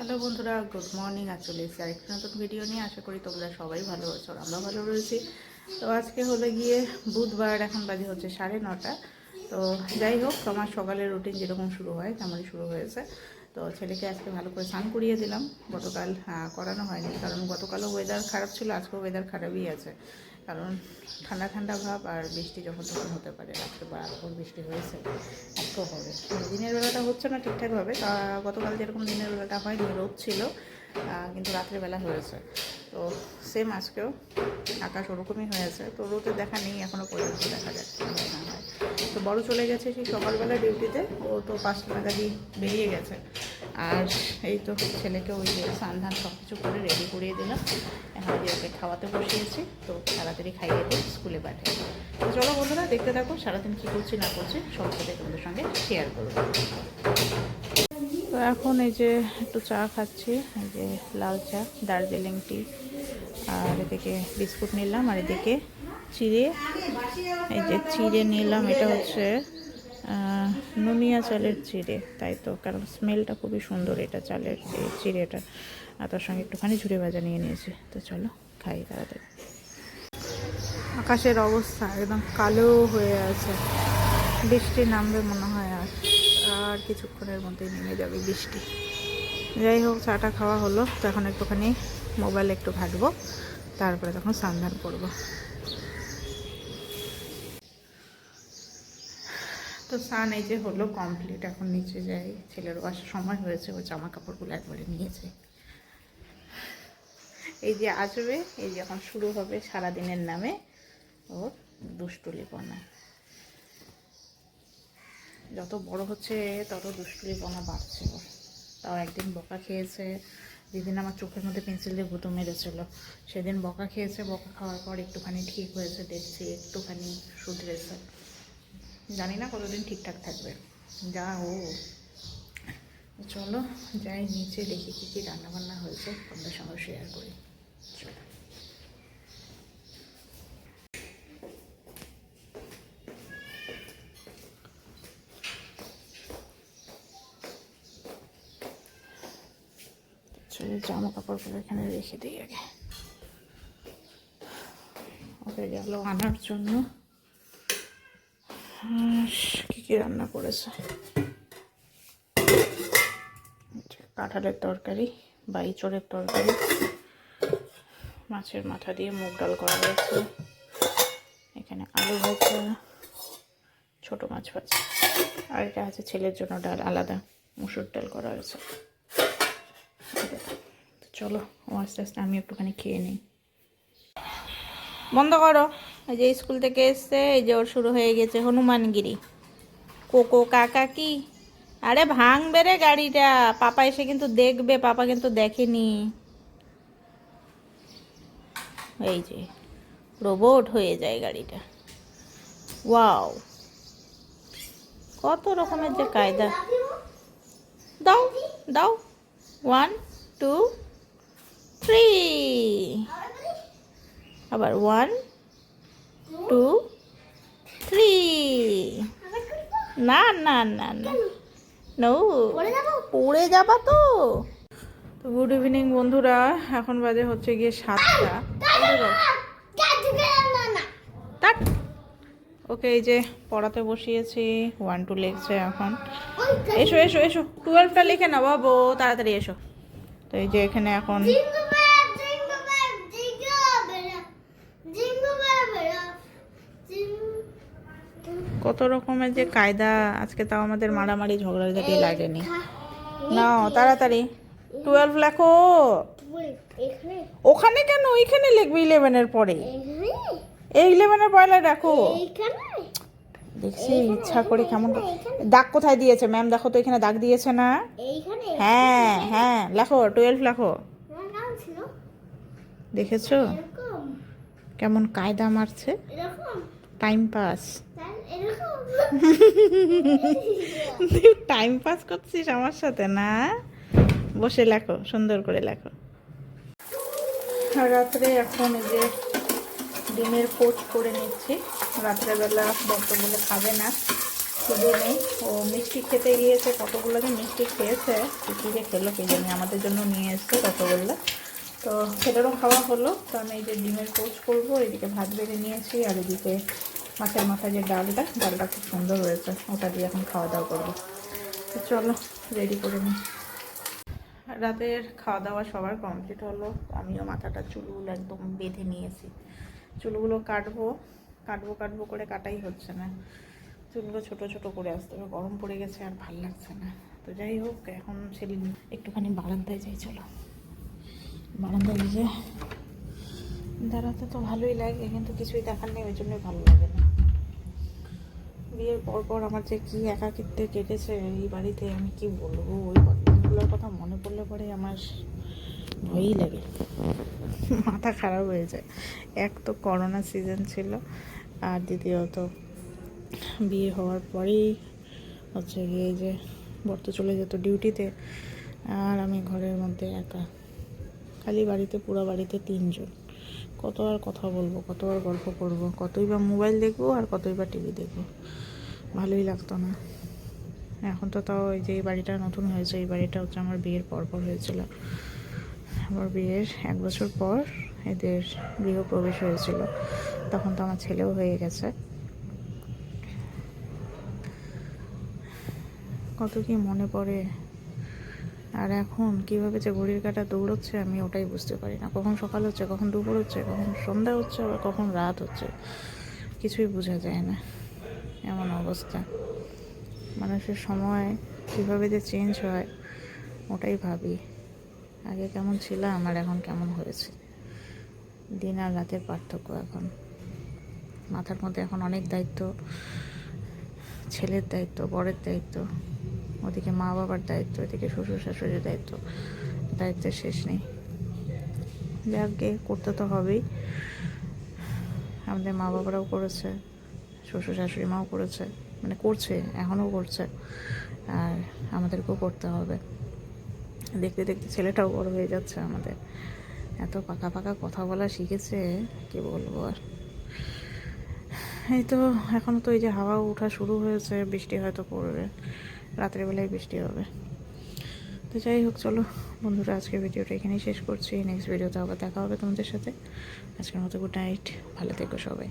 Hello বন্ধুরা, good morning আর চলে এসেছি আরেকটি নতুন ভিডিও নিয়ে আশা করি তোমরা সবাই ভালো আছো আমরা ভালো রয়েছি। তো আজকে হলো গিয়ে বুধবার, এখন বাজে হচ্ছে সাড়ে নটা। তো যাই হোক আমার সকালের রুটিন যেরকম শুরু হয়, তেমনই শুরু হয়েছে। তো ছেলেকে আজকে ভালো করে স্নান করিয়ে দিলাম। গতকাল করানো হয়নি, কারণ গতকালও ওয়েদার খারাপ ছিল, আজকেও ওয়েদার খারাপই আছে। কারণ ঠান্ডা ঠান্ডা ভাব আর বৃষ্টি যখন তখন হতে পারে। রাত্রে বা রাতভর বৃষ্টি হয়েছে, আজকেও হবে। দিনের বেলাটা হচ্ছে না ঠিকঠাকভাবে। তা গতকাল যেরকম দিনের বেলাটা হয়নি, রোদ ছিল কিন্তু রাত্রেবেলা হয়েছে। তো সেম আজকেও আকাশ ওরকমই হয়েছে। তো রোদের দেখা নেই এখনও পর্যন্ত দেখা যাচ্ছে না হয়। তো বড় চলে গেছে সেই সকালবেলা ডিউটিতে ও তো পাঁচটা নাগাদই বেরিয়ে গেছে। আর এই তো ছেলেকে ওই যে স্নান ধান সব কিছু করে রেডি করিয়ে দিলাম। এখন যে ওকে খাওয়াতে বসিয়েছি, তো তাড়াতাড়ি খাইয়ে দিয়ে স্কুলে পাঠিয়ে তো চলো বন্ধুরা, দেখতে থাকো সারাদিন কী করছি না করছি, সব সাথে তোমাদের সঙ্গে শেয়ার করব। তো এখন এই যে একটু চা খাচ্ছি, এই যে লাল চা, দার্জিলিং টি। আর এদিকে বিস্কুট নিলাম, আর এদিকে চিড়ে, এই যে চিড়ে নিলাম, এটা হচ্ছে নুনিয়া চালের চিড়ে তাই তো? কারণ স্মেলটা খুবই সুন্দর এটা চালের চিড়েটা আর তার সঙ্গে একটুখানি ঝুড়ে ভাজা নিয়ে নিয়েছি। তো চলো, খাই তাড়াতাড়ি। আকাশের অবস্থা একদম কালো হয়ে আছে। বৃষ্টি নামবে মনে হয় আর আর কিছুক্ষণের মধ্যেই নেমে যাবে বৃষ্টি। যাই হোক, চাটা খাওয়া হলো। তো এখন একটুখানি মোবাইল একটু ঘাটবো তারপরে তখন সন্ধান করব। তো সান এই যে হলো কমপ্লিট এখন নিচে যাই। ছেলের আসার সময় হয়েছে, ও জামা কাপড়গুলো একবারে নিয়েছে। এই যে আসবে, এই যে এখন শুরু হবে সারাদিনের নামে ওর দুষ্টুলিপনা যত বড় হচ্ছে, তত দুষ্টুলিপনা বাড়ছে ওর। তাও একদিন বকা খেয়েছে। যেদিন আমার চোখের মধ্যে পেন্সিল দিয়ে গুঁতো মেরেছিল, সেদিন বকা খেয়েছে, বকা খাওয়ার পর একটুখানি ঠিক হয়েছে, দেখছি একটুখানি শুধরেছে। জানি না কতদিন ঠিকঠাক থাকবে। যা ও চলো, যাই, নিচে দেখি কী কী রান্নাবান্না হয়েছে তোমাদের সঙ্গে শেয়ার করি। চলো। জামা কাপড়গুলো এখানে রেখে দিই আগে। ওকে গেল আনার জন্য। কী কী রান্না করেছে? কাঁঠালের তরকারি বা ইঁচড়ের তরকারি, মাছের মাথা দিয়ে মুগ ডাল করা হয়েছে। এখানে আলু ভাজা, ছোট মাছ ভাজা, আর এটা আছে ছেলের জন্য ডাল, আলাদা মুসুর ডাল করা হয়েছে। চলো, ও আস্তে আস্তে আমি একটুখানি খেয়ে নিই। বন্ধ করো। যে স্কুল থেকে এসছে, এই যে ওর শুরু হয়ে গেছে হনুমানগিরি। কোকো কাকা কি? আরে ভাঙবে রে গাড়িটা। পাপা এসে কিন্তু দেখবে, পাপা কিন্তু দেখেনি। এই যে রোবট হয়ে যায় গাড়িটা। ওয়াও কত রকমের যে কায়দা। দাও দাও। ওয়ান টু থ্রি আবার ওয়ান টু থ্রি না না না না। নো পড়ে যাবা তো। তো গুড ইভিনিং বন্ধুরা। এখন বাজে হচ্ছে গিয়ে সাতটা। ওকে এই যে পড়াতে বসিয়েছি ওয়ান টু লিখছে এখন। এসো এসো এসো। টুয়েলভটা লিখে নাও বাবু তাড়াতাড়ি এসো। তো এই যে এখানে এখন কত রকমের যে কায়দা আজকে তাও আমাদের মারামারি ঝগড়া ঝগড়াঝাটি লাগেনি। নাও তাড়াতাড়ি। টুয়েলভ লেখো। ওখানে কেন? ওইখানে লিখবে ইলেভেনের পরে। এই ইলেভেনের পয়লা দেখো। দেখছি ইচ্ছা করে কেমন দাগ কোথায় দিয়েছে? ম্যাম দেখো তো এখানে দাগ দিয়েছে না? হ্যাঁ হ্যাঁ লেখো টুয়েলভ লেখো। ছিল? দেখেছ? কেমন কায়দা মারছে? টাইম পাস টাইম পাস করছিস আমার সাথে, না? বসে লেখো, সুন্দর করে লেখো। রাত্রে এখন এই যে ডিমের পোচ করে নিচ্ছি। রাত্রেবেলা বলে খাবে না, শুধু নেই। ও মিষ্টি খেতে গিয়েছে, কতগুলো যে মিষ্টি খেয়েছে, কী যে খেলো কে জানি, আমাদের জন্য নিয়ে এসছে কতগুলো। তো সেটারও খাওয়া হলো। তো আমি এই যে ডিমের পোচ করব, এদিকে ভাত বেড়ে নিয়েছি, আর এদিকে মাছের মাথায় যে ডালটা ডালটা খুব সুন্দর হয়েছে। ওটা দিয়ে এখন খাওয়া দাওয়া করব। তো চলো রেডি করে নিই। রাতের খাওয়া দাওয়া সবার কমপ্লিট হলো। আমিও মাথাটা চুলগুলো একদম বেঁধে নিয়েছি। চুলগুলো কাটবো কাটবো কাটবো করে কাটাই হচ্ছে না। চুলগুলো ছোট ছোট করে আসতে হবে। গরম পড়ে গেছে আর ভালো লাগছে না। তো যাই হোক, এখন সেদিন একটুখানি বারান্দায় যাই, চলো। বারান্দায় গিয়ে দাঁড়াতে তো ভালোই লাগে, কিন্তু কিছুই দেখার নেই, ওই জন্যই ভালো লাগে না। বিয়ের পর পর আমার যে কি একাকিত্বে কেটেছে এই বাড়িতে আমি কি বলব? ওই কথাগুলোর কথা মনে পড়লে পরে আমার ভয়ই লাগে। মাথা খারাপ হয়ে যায়। এক তো করোনা সিজন ছিল, আর দ্বিতীয়ত বিয়ে হওয়ার পরেই হচ্ছে গিয়ে যে বর্ত চলে যেত ডিউটিতে আর আমি ঘরের মধ্যে একা। খালি বাড়িতে, পুরো বাড়িতে তিনজন। কত আর কথা বলব, কত আর গল্প করব, কতই বা মোবাইল দেখব আর কতই বা টিভি দেখব। ভালোই লাগতো না। এখন তো তাও যে এই বাড়িটা নতুন হয়েছে, এই বাড়িটা হচ্ছে আমার বিয়ের পর পর হয়েছিল। আমার বিয়ের এক বছর পর এদের গৃহপ্রবেশ হয়েছিল। তখন তো আমার ছেলেও হয়ে গেছে। কত কি মনে পড়ে। আর এখন কীভাবে যে ঘড়ির কাটা দৌড়চ্ছে আমি ওটাই বুঝতে পারি না। কখন সকাল হচ্ছে, কখন দুপুর হচ্ছে, কখন সন্ধ্যা হচ্ছে, আবার কখন রাত হচ্ছে, কিছুই বোঝা যায় না। এমন অবস্থা। মানুষের সময় কীভাবে যে চেঞ্জ হয়, ওটাই ভাবি। আগে কেমন ছিলাম আর এখন কেমন হয়েছে? দিন আর রাতের পার্থক্য এখন। মাথার মধ্যে এখন অনেক দায়িত্ব, ছেলের দায়িত্ব, বরের দায়িত্ব, ওদিকে মা বাবার দায়িত্ব, এদিকে শ্বশুর শাশুড়ির দায়িত্ব, দায়িত্বের শেষ নেই। যাকে করতে তো হবেই। আমাদের মা বাবারাও করেছে। শ্বশুর শাশুড়ি মাও করেছে মানে করছে, এখনও করছে, আর আমাদেরকেও করতে হবে। দেখতে দেখতে ছেলেটাও বড় হয়ে যাচ্ছে আমাদের। এত পাকা পাকা কথা বলা শিখেছে, কি বলব আর? এই তো এখনও তো এই যে হাওয়া ওঠা শুরু হয়েছে, বৃষ্টি হয়তো পড়বে রাত্রেবেলায় বৃষ্টি হবে। তো যাই হোক, চলো বন্ধুরা, আজকে ভিডিওটা এখানেই শেষ করছি। নেক্সট ভিডিওতে আবার দেখা হবে তোমাদের সাথে। আজকের মতো গুড নাইট ভালো থেকো সবাই।